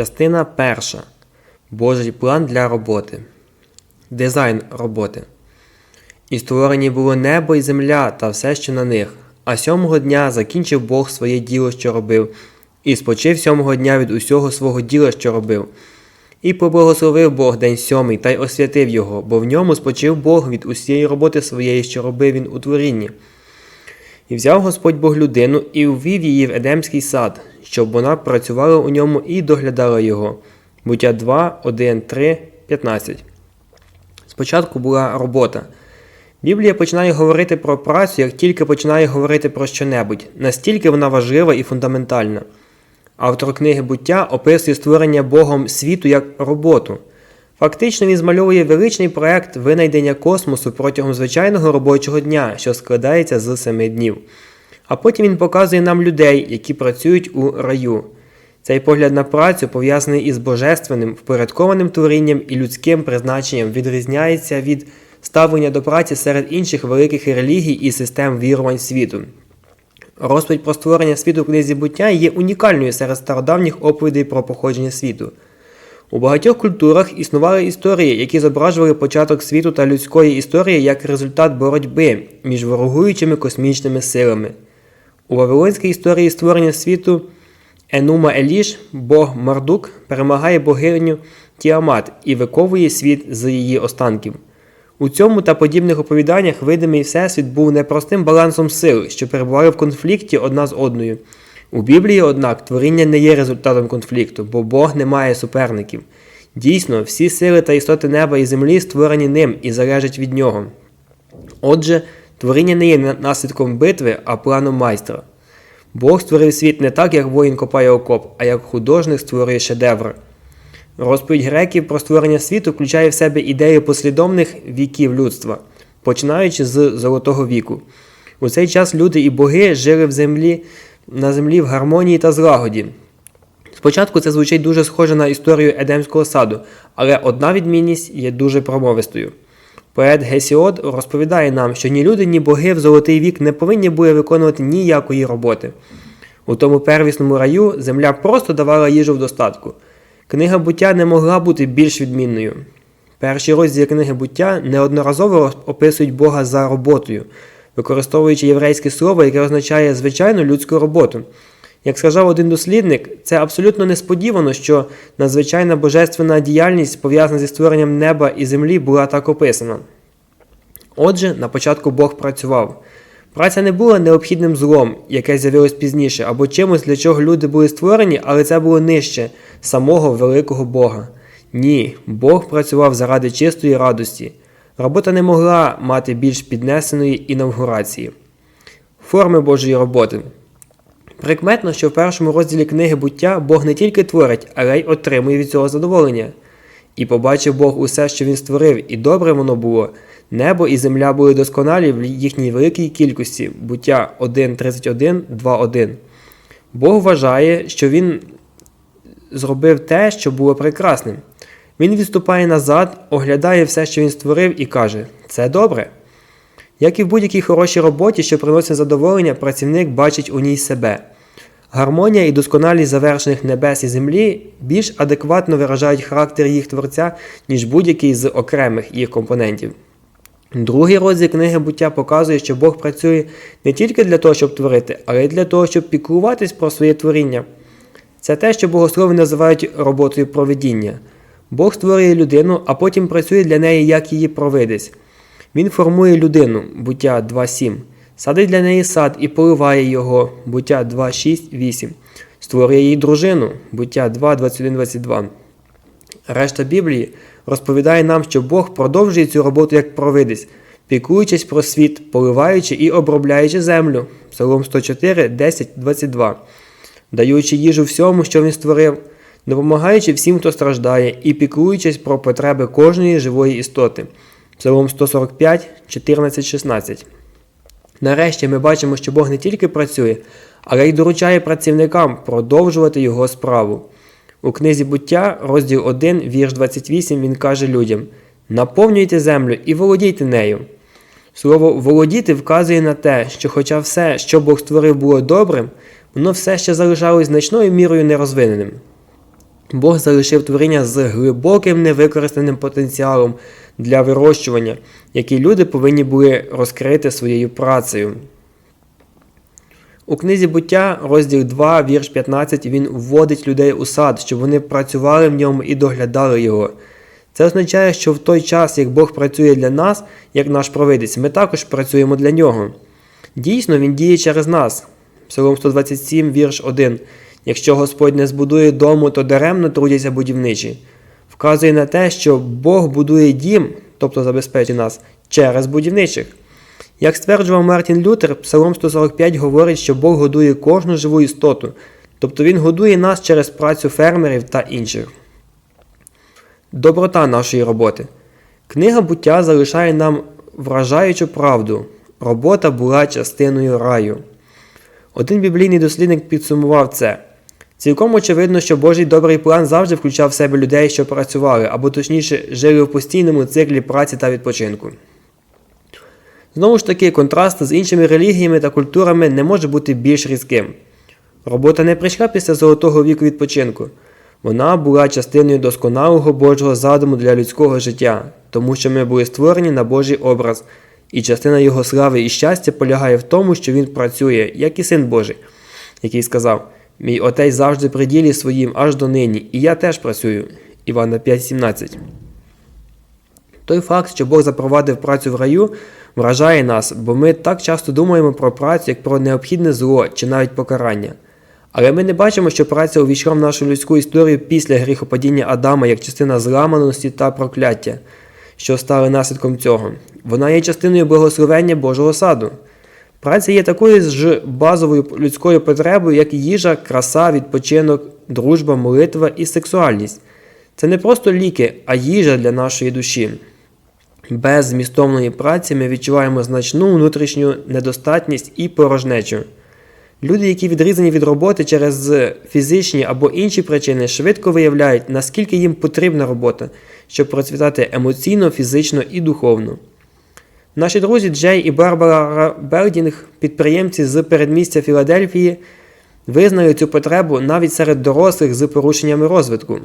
Частина перша. Божий план для роботи. Дизайн роботи. І створені було небо і земля та все, що на них. А сьомого дня закінчив Бог своє діло, що робив, і спочив сьомого дня від усього свого діла, що робив. І поблагословив Бог день сьомий та й освятив його, бо в ньому спочив Бог від усієї роботи своєї, що робив він у творінні. І взяв Господь Бог людину і ввів її в Едемський сад, щоб вона працювала у ньому і доглядала його. Буття 2, 1, 3, 15. Спочатку була робота. Біблія починає говорити про працю, як тільки починає говорити про щонебудь, настільки вона важлива і фундаментальна. Автор книги буття описує створення Богом світу як роботу. Фактично він змальовує величний проект винайдення космосу протягом звичайного робочого дня, що складається з семи днів. А потім він показує нам людей, які працюють у раю. Цей погляд на працю, пов'язаний із божественним, впорядкованим творінням і людським призначенням, відрізняється від ставлення до праці серед інших великих релігій і систем вірувань світу. Розповідь про створення світу в книзі буття є унікальною серед стародавніх оповідей про походження світу. У багатьох культурах існували історії, які зображували початок світу та людської історії як результат боротьби між ворогуючими космічними силами. У Вавилонській історії створення світу Енума Еліш, бог Мардук, перемагає богиню Тіамат і виковує світ з її останків. У цьому та подібних оповіданнях видимий всесвіт був непростим балансом сил, що перебували в конфлікті одна з одною. У Біблії, однак, творіння не є результатом конфлікту, бо Бог не має суперників. Дійсно, всі сили та істоти неба і землі створені ним і залежать від нього. Отже, творіння не є наслідком битви, а планом майстра. Бог створив світ не так, як воїн копає окоп, а як художник створює шедевр. Розповідь греків про створення світу включає в себе ідею послідовних віків людства, починаючи з Золотого віку. У цей час люди і боги жили в землі, на землі в гармонії та злагоді. Спочатку це звучить дуже схоже на історію Едемського саду, але одна відмінність є дуже промовистою. Поет Гесіод розповідає нам, що ні люди, ні боги в золотий вік не повинні були виконувати ніякої роботи. У тому первісному раю земля просто давала їжу в достатку. Книга буття не могла бути більш відмінною. Перші розділи книги буття неодноразово описують Бога за роботою, використовуючи єврейське слово, яке означає звичайну людську роботу. Як сказав один дослідник, це абсолютно несподівано, що надзвичайна божественна діяльність, пов'язана зі створенням неба і землі, була так описана. Отже, на початку Бог працював. Праця не була необхідним злом, яке з'явилось пізніше, або чимось, для чого люди були створені, але це було нижче самого великого Бога. Ні, Бог працював заради чистої радості. Робота не могла мати більш піднесеної інавгурації. Форми Божої роботи. Прикметно, що в першому розділі книги буття Бог не тільки творить, але й отримує від цього задоволення. І побачив Бог усе, що він створив, і добре воно було. Небо і земля були досконалі в їхній великій кількості, буття 1.31, 2.1. Бог вважає, що він зробив те, що було прекрасним. Він відступає назад, оглядає все, що він створив, і каже: Це добре. Як і в будь-якій хорошій роботі, що приносить задоволення, працівник бачить у ній себе. Гармонія і досконалість завершених небес і землі більш адекватно виражають характер їх творця, ніж будь-який з окремих їх компонентів. Другий розділ книги буття показує, що Бог працює не тільки для того, щоб творити, але й для того, щоб піклуватись про своє творіння. Це те, що богослови називають роботою проведіння. Бог створює людину, а потім працює для неї як її провидець. Він формує людину, буття 2.7, садить для неї сад і поливає його, буття 2.6.8, створює їй дружину, буття 2.21.22. Решта Біблії розповідає нам, що Бог продовжує цю роботу як провидець, пікуючись про світ, поливаючи і обробляючи землю. Псалом 104, 10, 22, даючи їжу всьому, що він створив, допомагаючи всім, хто страждає, і піклуючись про потреби кожної живої істоти. Псалом 145, 14, 16. Нарешті ми бачимо, що Бог не тільки працює, але й доручає працівникам продовжувати його справу. У книзі буття, розділ 1, вірш 28, він каже людям: Наповнюйте землю і володійте нею. Слово володіти вказує на те, що, хоча все, що Бог створив, було добрим, воно все ще залишалось значною мірою нерозвиненим. Бог залишив творіння з глибоким невикористаним потенціалом для вирощування, який люди повинні були розкрити своєю працею. У книзі буття, розділ 2, вірш 15, він вводить людей у сад, щоб вони працювали в ньому і доглядали його. Це означає, що в той час, як Бог працює для нас, як наш провидець, ми також працюємо для нього. Дійсно, Він діє через нас. Псалом 127, вірш 1. Якщо Господь не збудує дому, то даремно трудяться будівничі. Вказує на те, що Бог будує дім, тобто забезпечує нас, через будівничих. Як стверджував Мартін Лютер, Псалом 145 говорить, що Бог годує кожну живу істоту, тобто Він годує нас через працю фермерів та інших. Доброта нашої роботи. Книга буття залишає нам вражаючу правду. Робота була частиною раю. Один біблійний дослідник підсумував це. Цілком очевидно, що Божий добрий план завжди включав в себе людей, що працювали, або точніше жили в постійному циклі праці та відпочинку. Знову ж таки, контраст з іншими релігіями та культурами не може бути більш різким. Робота не прийшла після золотого віку відпочинку. Вона була частиною досконалого Божого задуму для людського життя, тому що ми були створені на Божий образ, і частина його слави і щастя полягає в тому, що він працює, як і син Божий, який сказав: Мій отець завжди при ділі своїм аж до нині, і я теж працюю. Івана 5,17. Той факт, що Бог запровадив працю в раю, вражає нас, бо ми так часто думаємо про працю як про необхідне зло чи навіть покарання. Але ми не бачимо, що праця увійшла в нашу людську історію після гріхопадіння Адама як частина зламаності та прокляття, що стали наслідком цього. Вона є частиною благословення Божого саду. Праця є такою ж базовою людською потребою, як їжа, краса, відпочинок, дружба, молитва і сексуальність. Це не просто ліки, а їжа для нашої душі. Без змістовної праці ми відчуваємо значну внутрішню недостатність і порожнечу. Люди, які відрізані від роботи через фізичні або інші причини, швидко виявляють, наскільки їм потрібна робота, щоб процвітати емоційно, фізично і духовно. Наші друзі Джей і Барбара Белдінг, підприємці з передмістя Філадельфії, визнали цю потребу навіть серед дорослих з порушеннями розвитку.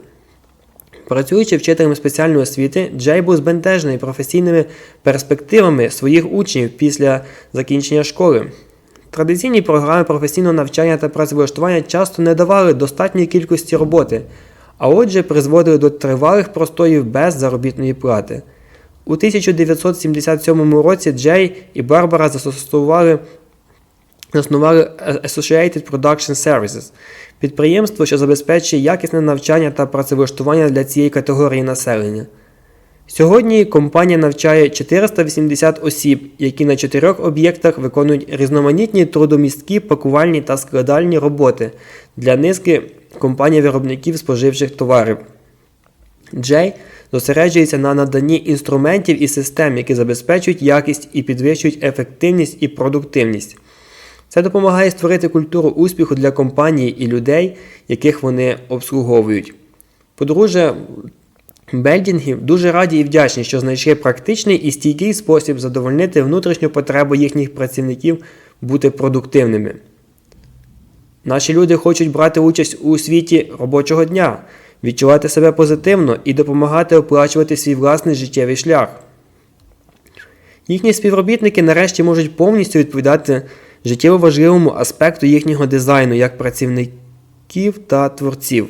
Працюючи вчителем спеціальної освіти, Джей був збентежений професійними перспективами своїх учнів після закінчення школи. Традиційні програми професійного навчання та працевлаштування часто не давали достатньої кількості роботи, а отже, призводили до тривалих простоїв без заробітної плати. У 1977 році Джей і Барбара застосували заснували Associated Production Services підприємство, що забезпечує якісне навчання та працевлаштування для цієї категорії населення. Сьогодні компанія навчає 480 осіб, які на чотирьох об'єктах виконують різноманітні трудомісткі, пакувальні та складальні роботи для низки компаній-виробників споживчих товарів. Джей зосереджується на наданні інструментів і систем, які забезпечують якість і підвищують ефективність і продуктивність. Це допомагає створити культуру успіху для компанії і людей, яких вони обслуговують. Подружжя Бельдінгів дуже раді і вдячні, що знайшли практичний і стійкий спосіб задовольнити внутрішню потребу їхніх працівників бути продуктивними. Наші люди хочуть брати участь у світі робочого дня, відчувати себе позитивно і допомагати оплачувати свій власний життєвий шлях. Їхні співробітники нарешті можуть повністю відповідати життєво важливому аспекту їхнього дизайну як працівників та творців.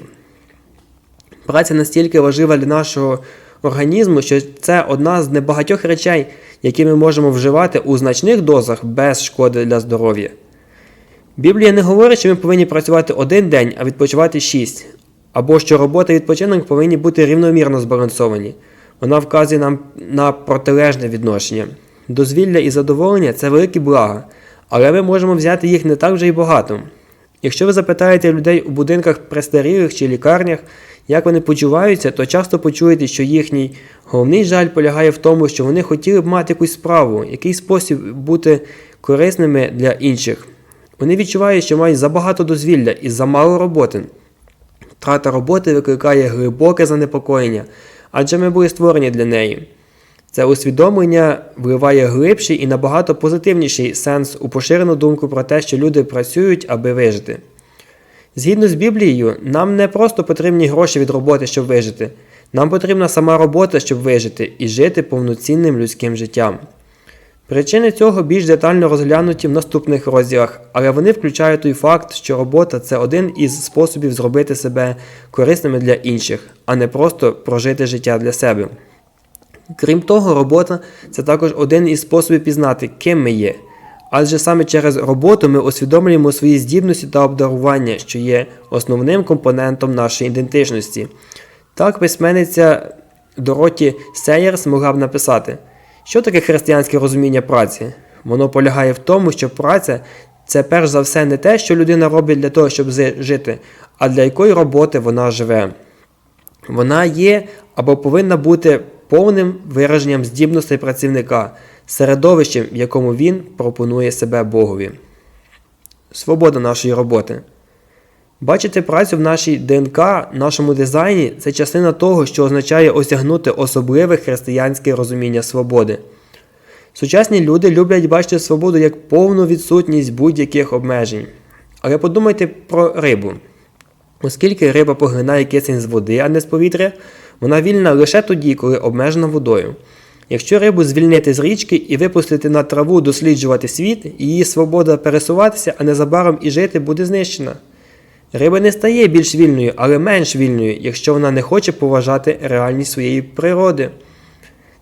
Праця настільки важлива для нашого організму, що це одна з небагатьох речей, які ми можемо вживати у значних дозах без шкоди для здоров'я. Біблія не говорить, що ми повинні працювати один день, а відпочивати шість, або що робота і відпочинок повинні бути рівномірно збалансовані. Вона вказує нам на протилежне відношення. Дозвілля і задоволення це великі блага, але ми можемо взяти їх не так вже й багато. Якщо ви запитаєте людей у будинках престарілих чи лікарнях, як вони почуваються, то часто почуєте, що їхній головний жаль полягає в тому, що вони хотіли б мати якусь справу, якийсь спосіб бути корисними для інших. Вони відчувають, що мають забагато дозвілля і замало роботи. Втрата роботи викликає глибоке занепокоєння, адже ми були створені для неї. Це усвідомлення вливає глибший і набагато позитивніший сенс у поширену думку про те, що люди працюють, аби вижити. Згідно з Біблією, нам не просто потрібні гроші від роботи, щоб вижити. Нам потрібна сама робота, щоб вижити і жити повноцінним людським життям. Причини цього більш детально розглянуті в наступних розділах, але вони включають той факт, що робота це один із способів зробити себе корисними для інших, а не просто прожити життя для себе. Крім того, робота це також один із способів пізнати, ким ми є. Адже саме через роботу ми усвідомлюємо свої здібності та обдарування, що є основним компонентом нашої ідентичності. Так, письменниця Дороті Сейерс могла б написати, що таке християнське розуміння праці? Воно полягає в тому, що праця це перш за все не те, що людина робить для того, щоб жити, а для якої роботи вона живе. Вона є або повинна бути повним вираженням здібностей працівника, середовищем, в якому він пропонує себе Богові. Свобода нашої роботи. Бачити працю в нашій ДНК, нашому дизайні це частина того, що означає осягнути особливе християнське розуміння свободи. Сучасні люди люблять бачити свободу як повну відсутність будь-яких обмежень. Але подумайте про рибу. Оскільки риба поглинає кисень з води, а не з повітря, вона вільна лише тоді, коли обмежена водою. Якщо рибу звільнити з річки і випустити на траву досліджувати світ, її свобода пересуватися, а незабаром і жити буде знищена. Риба не стає більш вільною, але менш вільною, якщо вона не хоче поважати реальність своєї природи.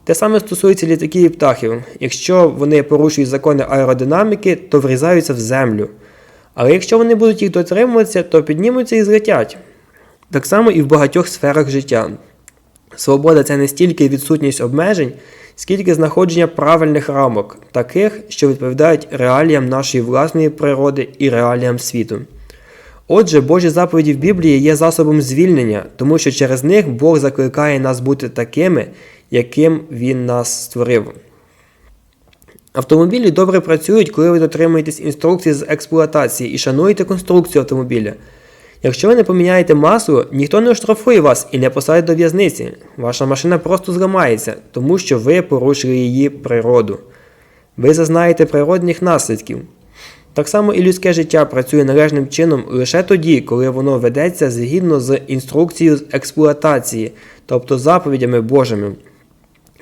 Те саме стосується літаків і птахів. Якщо вони порушують закони аеродинаміки, то врізаються в землю. Але якщо вони будуть їх дотримуватися, то піднімуться і злетять. Так само і в багатьох сферах життя. Свобода це не стільки відсутність обмежень, скільки знаходження правильних рамок, таких, що відповідають реаліям нашої власної природи і реаліям світу. Отже, Божі заповіді в Біблії є засобом звільнення, тому що через них Бог закликає нас бути такими, яким Він нас створив. Автомобілі добре працюють, коли ви дотримуєтесь інструкцій з експлуатації і шануєте конструкцію автомобіля. Якщо ви не поміняєте масло, ніхто не оштрафує вас і не посадить до в'язниці. Ваша машина просто зламається, тому що ви порушили її природу. Ви зазнаєте природних наслідків. Так само і людське життя працює належним чином лише тоді, коли воно ведеться згідно з інструкцією з експлуатації, тобто заповідями Божими.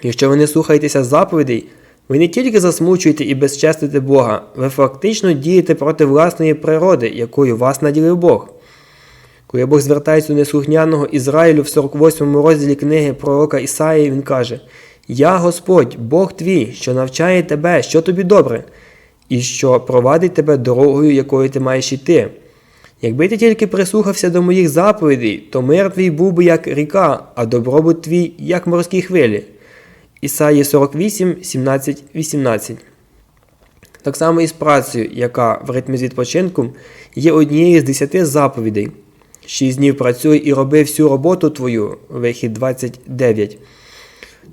Якщо ви не слухаєтеся заповідей, ви не тільки засмучуєте і безчестите Бога, ви фактично дієте проти власної природи, якою вас наділив Бог. Коли Бог звертається до неслухняного Ізраїлю в 48 розділі книги пророка Ісаї, він каже: Я Господь, Бог твій, що навчає тебе, що тобі добре, і що провадить тебе дорогою, якою ти маєш йти. Якби ти тільки прислухався до моїх заповідей, то мир твій був би як ріка, а добробут твій як морські хвилі. Ісаї 48, 17, 18. Так само і з працею, яка в ритмі з відпочинком є однією з десяти заповідей. Шість днів працюй і роби всю роботу твою, вихід 29.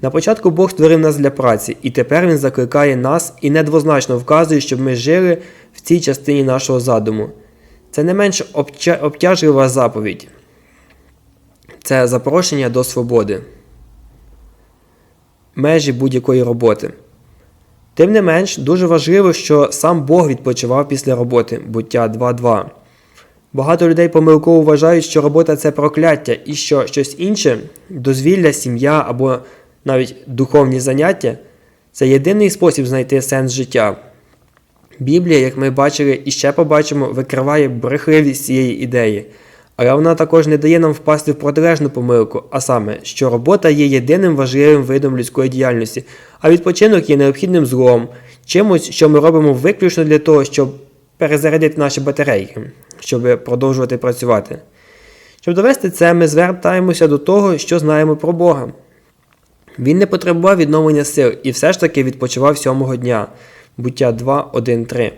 На початку Бог створив нас для праці, і тепер Він закликає нас і недвозначно вказує, щоб ми жили в цій частині нашого задуму. Це не менш обтяжлива заповідь. Це запрошення до свободи. Межі будь-якої роботи. Тим не менш, дуже важливо, що сам Бог відпочивав після роботи, буття 2.2. Багато людей помилково вважають, що робота це прокляття і що щось інше, дозвілля, сім'я або навіть духовні заняття це єдиний спосіб знайти сенс життя. Біблія, як ми бачили і ще побачимо, викриває брехливість цієї ідеї, але вона також не дає нам впасти в протилежну помилку, а саме, що робота є єдиним важливим видом людської діяльності, а відпочинок є необхідним злом, чимось, що ми робимо виключно для того, щоб перезарядити наші батарейки, щоб продовжувати працювати. Щоб довести це, ми звертаємося до того, що знаємо про Бога. Він не потребував відновлення сил і все ж таки відпочивав сьомого дня, буття 2, 1, 3.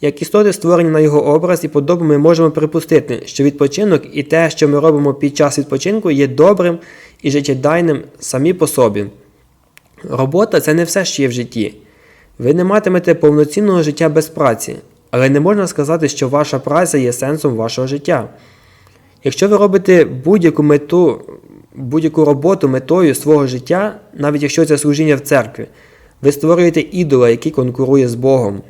Як істоти, створені на його образ і подобу, ми можемо припустити, що відпочинок і те, що ми робимо під час відпочинку, є добрим і життєдайним самі по собі. Робота це не все, що є в житті. Ви не матимете повноцінного життя без праці, але не можна сказати, що ваша праця є сенсом вашого життя. Якщо ви робите будь-яку мету, будь-яку роботу метою свого життя, навіть якщо це служіння в церкві, ви створюєте ідола, який конкурує з Богом.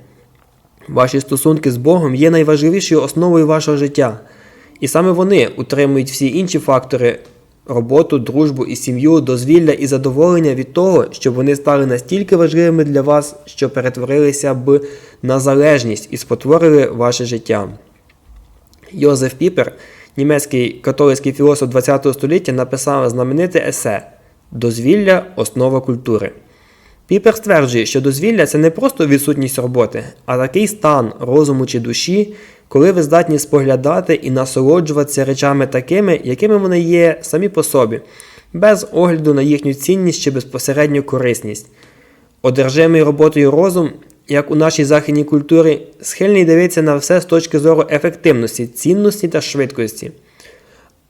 Ваші стосунки з Богом є найважливішою основою вашого життя. І саме вони утримують всі інші фактори роботу, дружбу і сім'ю, дозвілля і задоволення від того, щоб вони стали настільки важливими для вас, що перетворилися б на залежність і спотворили ваше життя. Йозеф Піпер, німецький католицький філософ ХХ століття, написав знамените есе Дозвілля основа культури. Піпер стверджує, що дозвілля це не просто відсутність роботи, а такий стан розуму чи душі, коли ви здатні споглядати і насолоджуватися речами такими, якими вони є самі по собі, без огляду на їхню цінність чи безпосередню корисність. Одержимий роботою розум, як у нашій західній культурі, схильний дивитися на все з точки зору ефективності, цінності та швидкості.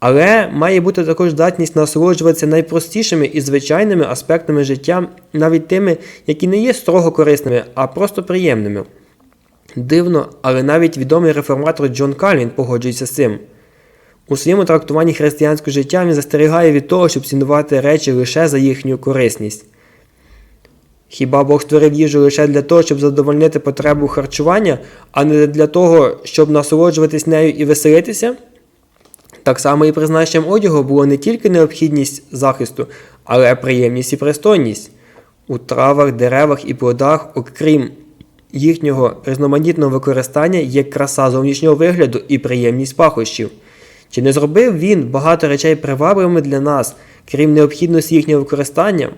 Але має бути також здатність насолоджуватися найпростішими і звичайними аспектами життя, навіть тими, які не є строго корисними, а просто приємними. Дивно, але навіть відомий реформатор Джон Кальвін погоджується з цим. У своєму трактуванні християнського життя він застерігає від того, щоб цінувати речі лише за їхню корисність. Хіба Бог створив їжу лише для того, щоб задовольнити потребу харчування, а не для того, щоб насолоджуватись нею і веселитися? Так само і призначенням одягу було не тільки необхідність захисту, але приємність і пристойність. У травах, деревах і плодах, окрім їхнього різноманітного використання, є краса зовнішнього вигляду і приємність пахощів. Чи не зробив він багато речей привабливими для нас, крім необхідності їхнього використання?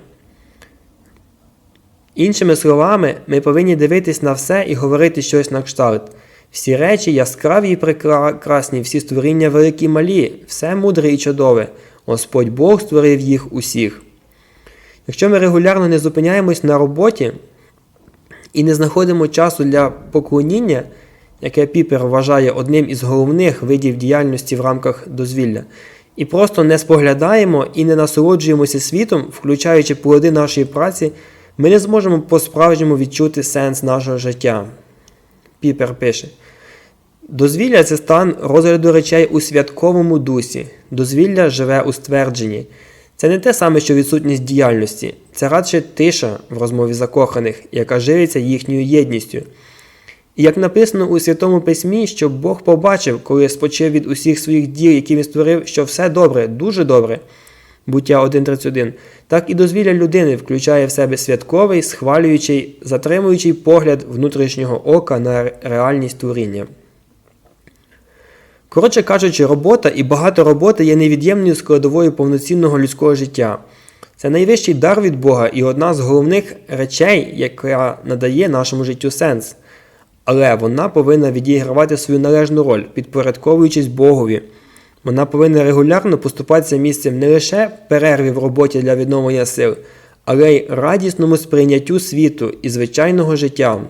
Іншими словами, ми повинні дивитись на все і говорити щось на кшталт. Всі речі яскраві і прекрасні, всі створіння великі і малі, все мудре і чудове. Господь Бог створив їх усіх. Якщо ми регулярно не зупиняємось на роботі і не знаходимо часу для поклоніння, яке Піпер вважає одним із головних видів діяльності в рамках дозвілля, і просто не споглядаємо і не насолоджуємося світом, включаючи плоди нашої праці, ми не зможемо по-справжньому відчути сенс нашого життя. Піпер пише. Дозвілля це стан розгляду речей у святковому дусі. Дозвілля живе у ствердженні. Це не те саме, що відсутність діяльності, це радше тиша в розмові закоханих, яка живиться їхньою єдністю. І як написано у Святому Письмі, що Бог побачив, коли спочив від усіх своїх діл, які він створив, що все добре, дуже добре. Буття 1.31, так і дозвілля людини включає в себе святковий, схвалюючий, затримуючий погляд внутрішнього ока на реальність творіння. Коротше кажучи, робота і багато роботи є невід'ємною складовою повноцінного людського життя. Це найвищий дар від Бога і одна з головних речей, яка надає нашому життю сенс. Але вона повинна відігравати свою належну роль, підпорядковуючись Богові. Вона повинна регулярно поступатися місцем не лише перерві в роботі для відновлення сил, але й радісному сприйняттю світу і звичайного життя.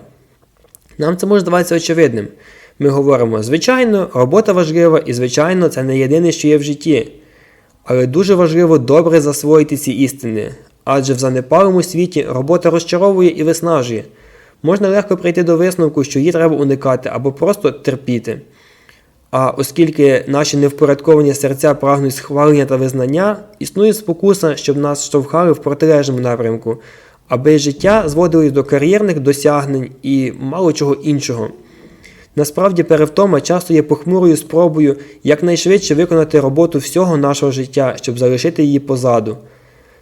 Нам це може здаватися очевидним. Ми говоримо, звичайно, робота важлива і, звичайно, це не єдине, що є в житті. Але дуже важливо добре засвоїти ці істини, адже в занепалому світі робота розчаровує і виснажує. Можна легко прийти до висновку, що її треба уникати або просто терпіти. А оскільки наші невпорядковані серця прагнуть схвалення та визнання, існує спокуса, щоб нас штовхали в протилежному напрямку, аби життя зводилось до кар'єрних досягнень і мало чого іншого. Насправді, перевтома часто є похмурою спробою якнайшвидше виконати роботу всього нашого життя, щоб залишити її позаду.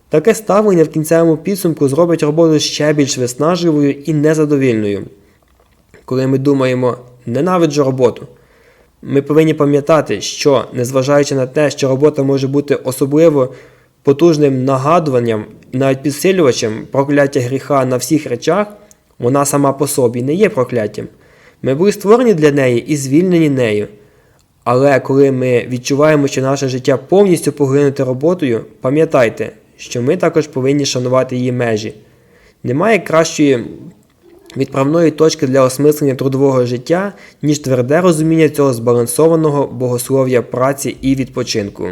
Таке ставлення в кінцевому підсумку зробить роботу ще більш виснажливою і незадовільною. Коли ми думаємо, ненавиджу роботу. Ми повинні пам'ятати, що, незважаючи на те, що робота може бути особливо потужним нагадуванням, навіть підсилювачем прокляття гріха на всіх речах, вона сама по собі не є прокляттям. Ми були створені для неї і звільнені нею. Але коли ми відчуваємо, що наше життя повністю поглинуте роботою, пам'ятайте, що ми також повинні шанувати її межі. Немає кращої відправної точки для осмислення трудового життя, ніж тверде розуміння цього збалансованого богослов'я праці і відпочинку.